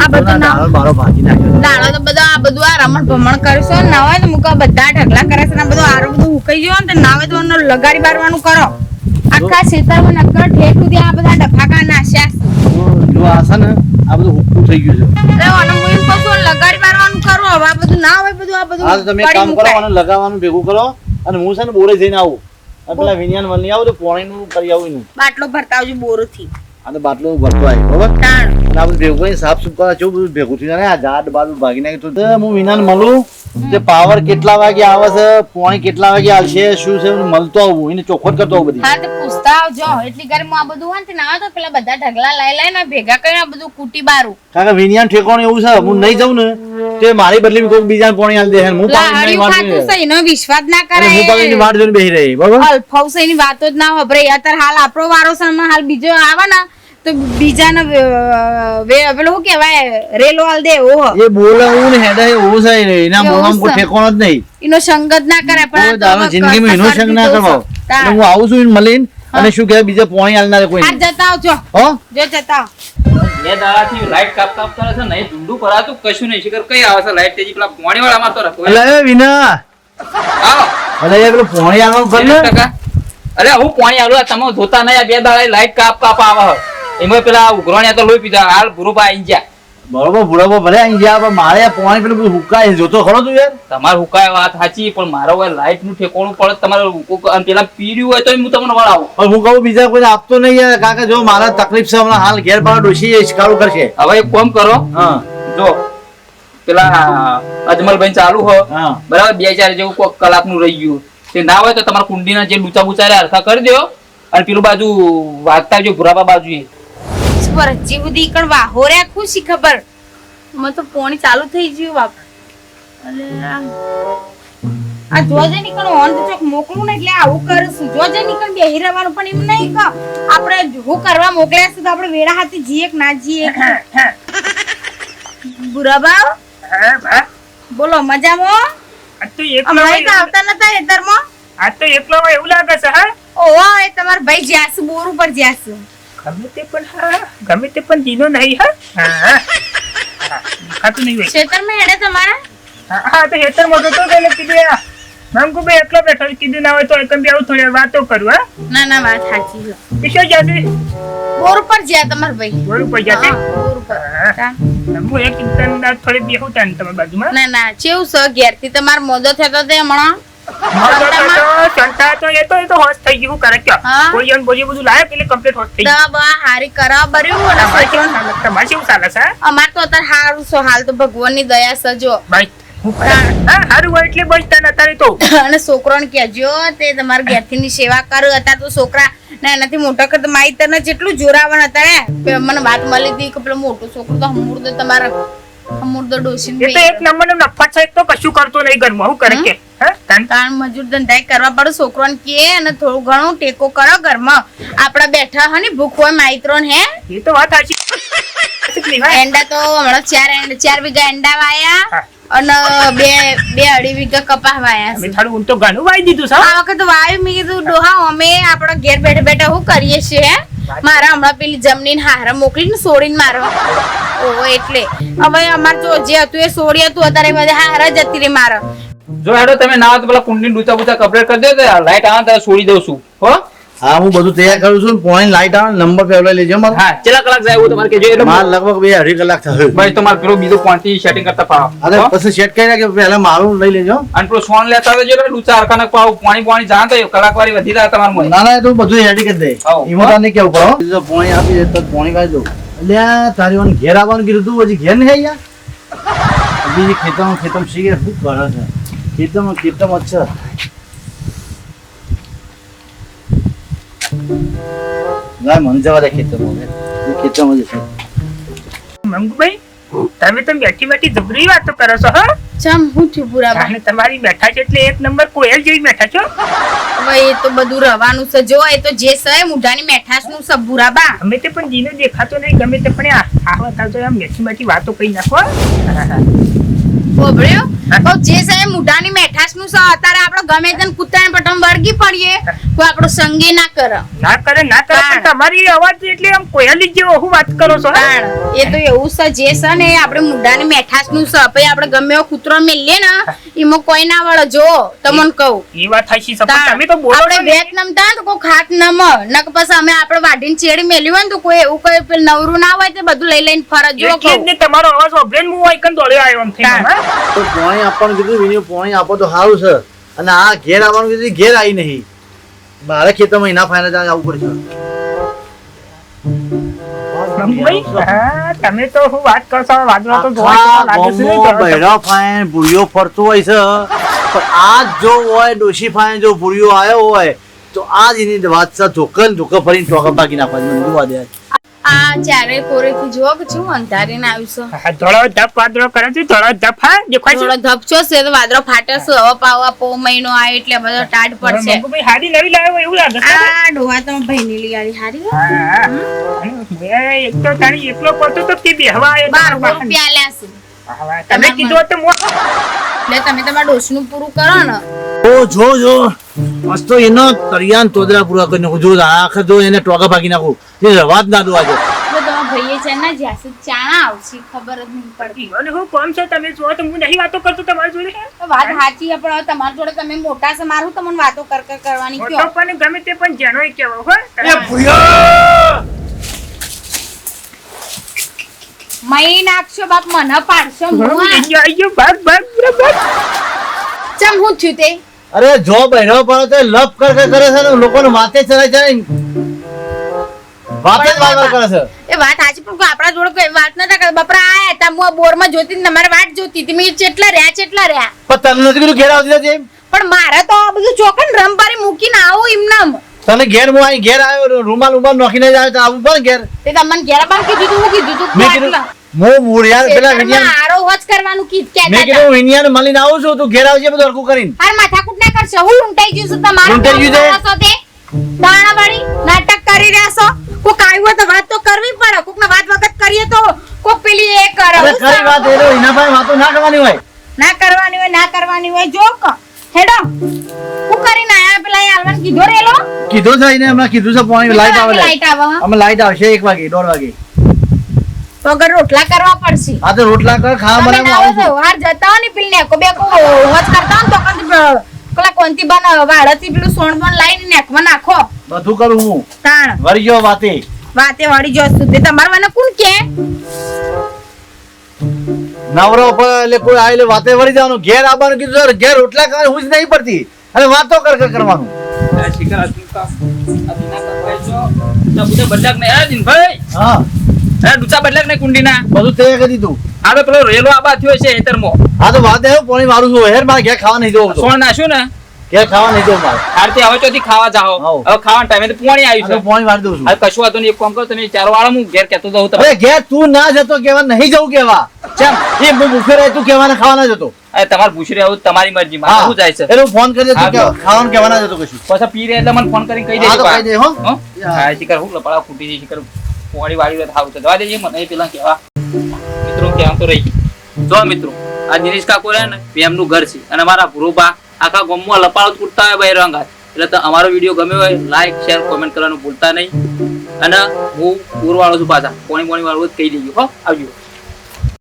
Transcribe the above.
આ બધું બારો ભાજી નાખ્યો દાડો તો બધો આ બધું આ રમણ ભમણ કરશો ના હોય તો મુકા બધા ઢગલા કરે છે ને બધું આરું બધું ઉકાઈ ગયો ને ના હોય તો એનો લગાડી બારવાનું કરો. આખા ખેતરમાં નક્કર ઠેક સુધી આ બધા ડફાકા નાશ્યા જો આ છે ને આ બધું હુક્કું થઈ ગયું છે. એટલે આનું હું એમ લગાડી બારવાનું કરો. હવે આ બધું ના હોય બધું આ બધું આ તમે કામ કરો અને લગાવવાનું ભેગું કરો અને હું છે ને બોરે જઈને આવું. અને પેલા વિનિયાન મળી આવું તો પોણીનું કરી આવું એનું. બાટલો ભરતા આવજો બોરોથી. અને બાટલો ભરતો બરોબર? અને આ બધું ભેગું સાફ સુફ કરવા જેવું બધું ભેગું થઈ જાય આ ઝાડ બાજુ ભાગી નાખ્યું તો. હું વિનાન મળું તે પાવર કેટલા વાગે આવે છે પોણી કેટલા વાગે આવશે શું છે મળતો આવું એને ચોખવટ કરતો આવું બધી. હા તો પૂછતા આવજો. એટલી ઘરમાં આ બધું હોય ને ના તો પેલા બધા ઢગલા લઈ લઈને ભેગા કરીને આ બધું કૂટી બારું. કારણ કે વિનિયાન ઠેકોણ એવું છે હું નહીં જાઉં ને તે મારી બદલી કોઈ બીજા પોણી આલ દે. હું પાણી વાટ છે એનો વિશ્વાસ ના કરે હું કરાય. વાટ જોઈને બેહી રહી બરોબર? અલ્ફાઉસ એની વાતો જ ના હોભરે અત્યારે હાલ આપણો વારો છે હાલ બીજો આવે ને તો બીજાને પેલું શું કહેવાય? રેલો હાલ દે ઓહ. એ બોલાવું ને હેડા એવું છે સાઈ રે મોઢામાં કોઈ કો ઠેકાણો જ નહીં. એનો સંગત ના કરે પણ દાડો જિંદગીમાં એનો સંગ ના કરવો. એટલે હું આવું છું એને અને શું કહેવાય બીજા પોણી આલનારે કોઈ આ જતા આવજો. હો? જો જતા. બે દાડાથી લાઈટ કાપ કાપ કરે છે નહીં ઢૂંઢું પરાતું કશું નહીં. શિખર કઈ આવે છે લાઈટ તેજી? પેલા પોણી વાળામાં તો રખો અલે વિના. અલે એ પેલો પોણી આવો કર ને? અરે હું પોણી આલું આ તમે જોતા નહીં આ બે દાડા લાઈટ કાપ કાપ આવે. એમાં પેલા ઉઘરાણિયા તો લોહી પીધા. હાલ ભૂરુભા આઈ ગયા. બરોબર બુરાબો ભલે અહીં ગયા પણ મારે પાણી પેલું હુકાય જોતો ખરો તું યાર? તમારે હુકાય વાત સાચી પણ મારો હવે લાઈટનું ઠેકોણું પડે તમારે પેલા પીર્યું હોય તો હું તમને વળાવું. પણ હું કહું બીજા કોઈ આપતો નહીં યાર. કારણ કે જો મારા તકલીફ છે હમણાં હાલ ઘેર પાડો ડોસી શિકારું કરશે. હવે એક કોમ કરો. હા. જો પેલા અજમલભાઈ ચાલુ હો. બરાબર બે ચાર જેવું કોક કલાકનું રહી ગયું. તે ના હોય તો તમારા કુંડીના જે લૂચા બુચા હરખા કરી દો. અને પેલું બાજુ વાગતા જો ભુરાબા બાજુ પર હજી સુધી ઈકણ ખુશી ખબર? મને તો પોણી ચાલુ થઈ ગયું બાપ. અલે આ- જોજે નીકળ ઓન તો ચોક મોકલું ને એટલે આવું કરશું જોજે નીકળ બે રહેવાનું પણ એમ નહીં કે આપણે હું કરવા મોકલ્યા છે તો આપણે વેડા હાથે જીએ કે ના જીએ? બુરાબા બોલો મજામાં આ તો એકલો હમણાં હોય તો આવતા નતા એતરમાં આ તો એકલો એવું લાગે છે હા? ઓહો એ તમારા ભાઈ જ્યાસુ બોર ઉપર જ્યાસુ ગમે તે પણ હા ગમે તે પણ જીનો નહીં હા. હા. હા. નહીં હોય. ખેતરમાં હેડે તમારા? હા હા તો હેતરમાં જતો તો એટલે કીધું આ મંગુ ભાઈ એટલો બેઠો કીધું ના હોય તો એકમ બી આવું થોડી વાતો કરું હા. ના ના વાત સાચી છે. કિશોર શું જાતે બોર ઉપર જ્યા તમારા ભાઈ. બોર ઉપર જશે બોર ઉપર. હું. એક ઇન્ટરનેટ ના થોડી બેહું તાન તમારી બાજુમાં. ના ના ચેવું છે ઘેરથી તમારો મોદો થતો તે હમણાં. સંતા તો એ તો એ તો હોશ થઈ ગયું કરે ક્યાં કોઈ જણ બોલી બધું લાયક એટલે કમ્પ્લીટ હોશ થઈ ગયું. દવા હારી કરાવ બર્યું અને તમારે. કેવું ચાલે છે? અમાર તો અત્યારે હારું છો. હાલ તો ભગવાનની દયા સજો ભાઈ ની ના મને વાત મળી હતી કે પેલો મોટો છોકરો તો હમુરદો તમારા હમુરદો ડોસી એક નંબર નો નફા છે તો કશું કરતો નહીં ઘરમાં હું કરે કે હા? કારણ મજૂર ધંધા કરવા પડે છોકરોને કે અને થોડું ઘણું ટેકો કરો ઘરમાં. આપડા બેઠા હોય ને ભૂખ હોય માઇત્રોન હે? એ તો વાત સાચી. હા. એંડા તો હમણાં ચાર એંડા ચાર વીઘા એંડા વાયા અને બે બે અઢી વીઘા કપા વાયા છે. ઊંઘ ઘણું વાઈ દીધું છે આ વખત વાયુ મેં કીધું ડોહા અમે આપણા ઘેર બેઠા બેઠા હું કરીએ છીએ મારા હમણાં પેલી જમનીને હારા મોકલીને સોડીને મારો ઓહો એટલે. હવે અમાર તો જે હતું એ સોડી હતું અત્યારે બધા હારા જતી રહી મારા. જો હેડો તમે ના તો પેલા કુંડી ડૂચા બૂચા કપડે કરી દો લાઈટ આવે ત્યારે છોડી દઉં છું. હો? હા હું બધું તૈયાર કરું છું પોણી લાઈટ આવે નંબર પેલો લેજો મારો. હા કેટલા કલાક જાય એવું તમારે કેજો એટલે મારે લગભગ બે અઢી કલાક થશે ભાઈ તમારે પેલો બીજો પોઈન્ટ સેટિંગ કરતા પાવ અરે પછી સેટ કરી નાખે પહેલા મારું લઈ લેજો. અને પેલો સોન લેતા આવજો એટલે લૂચા હરખા પાવ પાણી પાણી જાણ તો કલાક વાળી વધી જાય તમારે મને ના ના એ તો બધું રેડી કરી દે. ઈમોટા ને કેવું પડો પોણી આપી દે તો પોણી કાઢી દઉં. એટલે તારી વાન ઘેર આવવાનું કીધું તું પછી ઘેર નહીં અહીંયા બીજી ખેતરમાં ખેતમ શીખે શું કરે છે? ખેતરમાં కీర్తం వచ్చా ના મને જવા દે ખેતરમાં હવે. ખેતરમાં જ છે તમે તો બેઠી બેઠી જબરી વાતો કરો છો હા? ચમ હું થયું પુરા તમારી બેઠા છે એટલે એક નંબર કોયલ જેવી બેઠા છો. હવે એ તો બધું રવાનું છે. જો એ તો જે છે મુઢાની મેઠાશનું છે બુરાબા અમે તે પણ જીને દેખાતો નહીં ગમે તે પણ આ વાત તો આમ બેઠી બેઠી વાતો કહી નાખો હા, તો જે સાહેબ મુઢાની મેઠાસનું છે અત્યારે આપણે ગમે તેમ કૂતરાને પટમ વળગી પડીએ કોઈ આપણો સંગે ના કરે. ના કરે ના કરે પણ તમારી અવાજ એટલે આમ કોયલી જેવો હું વાત કરો છો? એ તો એવું છે જે છે ને આપણે મુઢાની મેઠાશનું છે પછી આપણે ગમે એવો કૂતરો મેલીએ ને એમાં કોઈ ના વાળો જો તમને કહું. ઈ વાત થાશી છે તમે તો બોલો આપણે વિયેતનામ ને. હોય ને તો કોઈ ખાત નમ નક પછી અમે આપણે વાઢીને ચેડી મેલ્યું હોય ને તો કોઈ એવું કોઈ પેલ નવરું ના હોય તે બધું લઈ લઈને ફરજ જો કહું. ને તમારો અવાજ સાંભળીને હું આઈકન દોડ્યો આવ્યો થઈને, તાણ. તો પોણી આપવાનું કીધું વિનય પોણી આપો તો સારું છે. અને આ ઘેર આવવાનું કીધું ઘેર આવી નહીં. મારે ખેતરમાં એના ફાયદા જાય આવું પડશે તમે તો હું વાત કરશો? વાદળો તો જોવા લાગે છે ભૂરીઓ ફરતો હોય છે. પણ આ જો હોય ડોશી ફાઈન જો ભૂરીઓ આવ્યો હોય તો આજ એની વાત છે ધોકન ધોકા ફરીને ચોકા બાકી નાખવા જોવા દે આ ચારે કોરેથી જો કે શું અંધારીને આવ્યું છે હા, ધોળો ધપ વાદરો કરે છે થોડો ધપ હા દેખાય છે? થોડો છો છે તો વાદરો ફાટે છે હવે પાવા પો મહિનો આ એટલે બધો ટાઢ પડશે. ભાઈ હારી નવી લાવ્યો એવું લાગે છે? આ ડોહા તમે ભાઈની લઈ આવી હારી હા, હા. એક તો તારી એકલો પડતો તો તે બેહવા એ 12 રૂપિયા આલ્યા તમે કીધું તો મો- એટલે તમે તમારા ડોશનું પૂરું કરો ને. ઓ જો જો. મસ્ત તો એનો તરિયાન તોદરા પૂરા કરી નાખું જો આખર જો એને ટોકા ભાગી નાખું. એ રવા જ ના દો આજે. ભાઈએ છે ને જ્યાં ચાણા આવશે ખબર જ નહીં પડતી. અને હું કોણ છો તમે જો તો હું નહીં વાતો કરતો તમારી જોડે. વાત સાચી પણ તમારી જોડે તમે મોટા છે મારું તમને વાતો કર કર કરવાની કયો? પણ ગમે તે પણ જેનો કેવો હો. મહી નાખશો બાપ મને પાડશો હું. આઈ ગયો ભાગ ભાગ બરાબર ચમ હું થયું તે? અરે જો બહેરો પડે તો લપ કર કર કરે છે ને લોકોને માથે ચડાય છે વાતે જ વાગર કરે છે. એ વાત સાચી પણ આપણા જોડે કોઈ વાત નતા કરતા બપરા આયા હતા હું બોરમાં જોતી ને તમારે વાટ જોતી હતી મેં ચેટલા રહ્યા ચેટલા રહ્યા. પણ તને નથી કીધું ઘેર આવતી હતી પણ મારે તો આ બધું ચોકન રંપારી મૂકીને આવું એમનેમ. તને ઘેર હું અહીં ઘેર આવ્યો રૂમાલ ઉમાલ નોખીને જ આવ્યો તો આવું પણ ઘેર? તે તમને ઘેર બાર કીધું તું કીધું તું મેં કીધું હું મૂળિયાર પેલા વિનિયાન આરો હોજ કરવાનું કે મેં કીધું વિનિયાને મળીને આવું છું તું ઘેર આવજે બધું કરીને. હાર માથાકૂટ કરશો હું લૂંટાઈ ગયું છું તમારું લૂંટાઈ ગયું છે? દાણાવાળી નાટક કરી રહ્યા છો. કોક આવ્યું હોય તો વાત તો કરવી પડે. કોક વાત વખત કરીએ તો કોક પેલી એ કરે. હું ખરી વાત એ એના ભાઈ વાતો ના કરવાની હોય. ના કરવાની હોય ના કરવાની હોય જો ક. હેડો. હું કરીને આયા પેલા એ હાલવાનું કીધો રેલો. કીધું છે એને હમણાં કીધું છે પાણી લાઈટ આવે. લાઈટ આવે હા? અમે લાઈટ આવશે એક વાગે દોઢ વાગે. તો અગર રોટલા કરવા પડશે. આ તો રોટલા કર ખાવા બનાવવા આવું છું. હાર જતા હોય ને કો બે કો હોજ કરતા તો પેલા કોનથી બન વાળાથી પેલું સોણ પણ લાઈને નેકમાં નાખો બધું કરું હું તાણ વળી ગયો વાતે વાતે વળી જો સુધી તમારે મને કોણ કે નવરો પર એટલે કોઈ આવે વાતે વળી જવાનું ઘેર આવવાનું કીધું તો ઘેર રોટલા કરવાની હું જ નહીં પડતી અને વાતો કર કર કરવાનું શિકાર. આ દીના કાકા એ જો. ડૂચા બુચા બદલાક. હે જીનભાઈ? હા હે ડૂચા બદલાક નહીં કુંડીના? બધું તૈયાર કરી દીધું. આપણે પેલો રેલો આબા થયો છે ખેતરમાં. હા તો વાત એવું પાણી મારું છું. હેર મારે ઘેર ખાવા નહીં જવું. સોણ નાખ્યું ને? ઘેર ખાવા નહીં જવું મારે. આરતી હવે ચોથી ખાવા જાઓ. હવે ખાવાના ટાઈમે તો પોણી આવ્યું છે. પાણી મારી દઉં છું. હવે કશું વાંધો નહીં એક કામ કરો તમે ચારો વાળા હું ઘેર કહેતો જાઉં તમે ઘેર તું ના જતો કેવા નહીં જવું કેવા? ચમ એ હું ભૂખે રહે તું કેવાના ખાવાના જતો અરે તમારે પૂછી આવું તમારી મરજી મારે શું જાય છે? એટલે ફોન કરી દે તું કેવા- ખાવાનું કેવાના જતો કશું. પછી પી રહે એટલે મને ફોન કરીને કહી હા તો કહી દે હો. હો? શિખર હું લપાડા ફૂટી જઈ શિખર. પોણી વાળી તો છે દવા દેજે, મને પેલા કેવા મિત્રો, કેમ તો રહી જો મિત્રો, આ દિનેશ કાકુ ને એમનું ઘર છે. અને મારા ભુરુબા આખા ગામમાં લપાડો કૂટતા હોય રંગાત એટલે તો અમારો વીડિયો ગમ્યો હોય લાઈક શેર કોમેન્ટ કરવાનું ભૂલતા નહીં. અને હું પૂરવાળો છું પાછા. કોણી કોણી વાળું કહી દઈએ હો, આવજો.